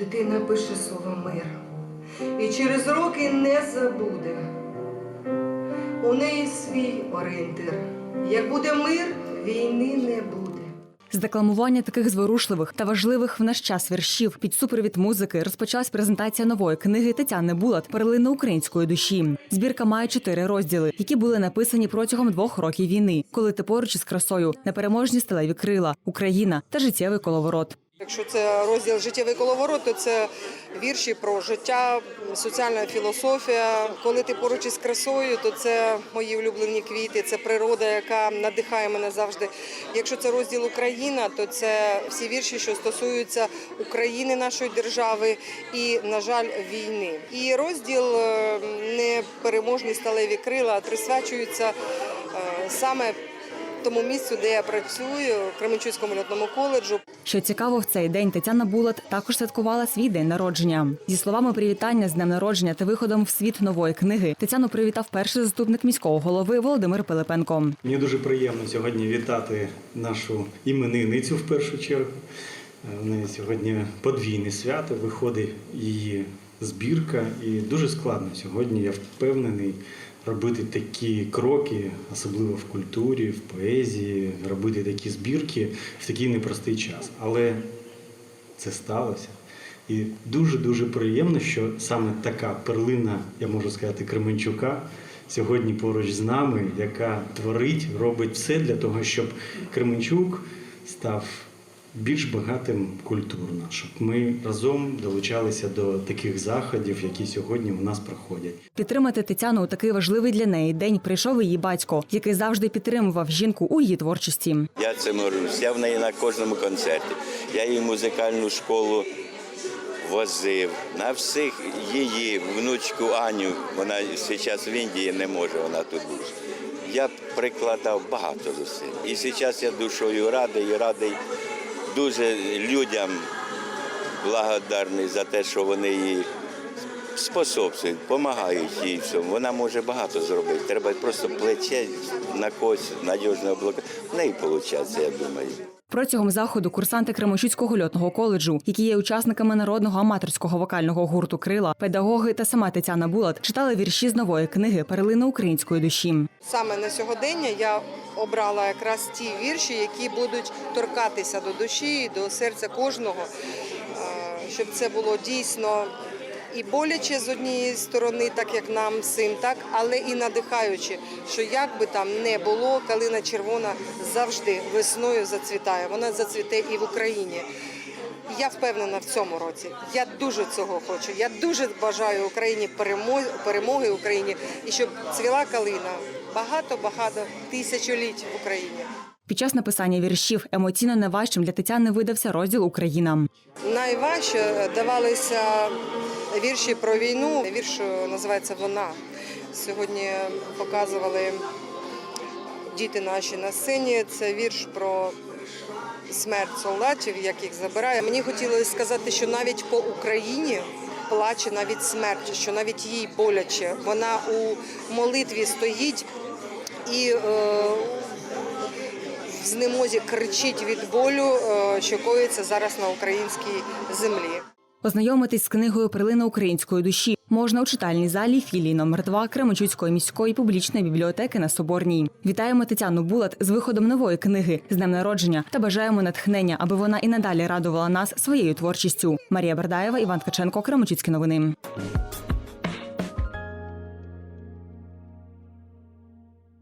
дитина пише слово мир. І через роки не забуде. У неї свій орієнтир. Як буде мир, війни не буде. З декламування таких зворушливих та важливих в наш час віршів під супровід музики розпочалась презентація нової книги Тетяни Булат Перлина української душі. Збірка має чотири розділи, які були написані протягом двох років війни, коли ти поруч із красою непереможні сталеві крила, Україна та життєвий коловорот. Якщо це розділ життєвий коловорот, то це вірші про життя, соціальна філософія. Коли ти поруч із красою, то це мої улюблені квіти, це природа, яка надихає мене завжди. Якщо це розділ Україна, то це всі вірші, що стосуються України, нашої держави і, на жаль, війни. І розділ е, непереможні сталеві крила присвячується е, саме тому місцю, де я працюю, Кременчуцькому льотному коледжу. Що цікаво, в цей день Тетяна Булат також святкувала свій день народження. Зі словами привітання з днем народження та виходом в світ нової книги Тетяну привітав перший заступник міського голови Володимир Пилипенко. Мені дуже приємно сьогодні вітати нашу іменинницю в першу чергу. Е, У неї сьогодні подвійне свято, виходить її збірка, і дуже складно сьогодні, я впевнений, робити такі кроки, особливо в культурі, в поезії, робити такі збірки в такий непростий час. Але це сталося. І дуже-дуже приємно, що саме така перлина, я можу сказати, Кременчука сьогодні поруч з нами, яка творить, робить все для того, щоб Кременчук став більш багатим культурно, щоб ми разом долучалися до таких заходів, які сьогодні у нас проходять. Підтримати Тетяну у такий важливий для неї день прийшов її батько, який завжди підтримував жінку у її творчості. Я цим горжусь. Я в неї на кожному концерті. Я її музикальну школу возив. На всіх її внучку Аню, вона зараз в Індії не може, вона тут бути. Я прикладав багато зусиль. І зараз я душою радий, радий дуже людям благодарний за те, що вони їй способствують, допомагають їй цьому. Вона може багато зробити. Треба просто плече на когось надіжного блока. В неї виходить, я думаю. Протягом заходу курсанти Кременчуцького льотного коледжу, які є учасниками народного аматорського вокального гурту Крила, педагоги та сама Тетяна Булат читали вірші з нової книги Перлина української душі. Саме на сьогодення я обрала якраз ті вірші, які будуть торкатися до душі, і до серця кожного, е, щоб це було дійсно і боляче з однієї сторони, так як нам всім, так, але і надихаюче, що як би там не було, калина червона завжди весною зацвітає. Вона зацвіте і в Україні. Я впевнена в цьому році. Я дуже цього хочу. Я дуже бажаю Україні перемоги, перемоги Україні і щоб цвіла калина багато багато тисячоліть в Україні. Під час написання віршів емоційно найважчим для Тетяни видався розділ Україна. Найважче давалися вірші про війну. Вірш називається Вона. Сьогодні показували діти наші на сцені. Це вірш про смерть солдатів, як їх забирає. Мені хотілося сказати, що навіть по Україні плаче навіть смерть, що навіть їй боляче. Вона у молитві стоїть і е, в знемозі кричить від болю, е, що коїться зараз на українській землі. Ознайомитись з книгою Перлина української душі можна у читальній залі філії номер 2 Кременчуцької міської публічної бібліотеки на Соборній. Вітаємо Тетяну Булат з виходом нової книги з днем народження та бажаємо натхнення, аби вона і надалі радувала нас своєю творчістю. Марія Бердаєва, Іван Ткаченко, Кременчуцькі новини.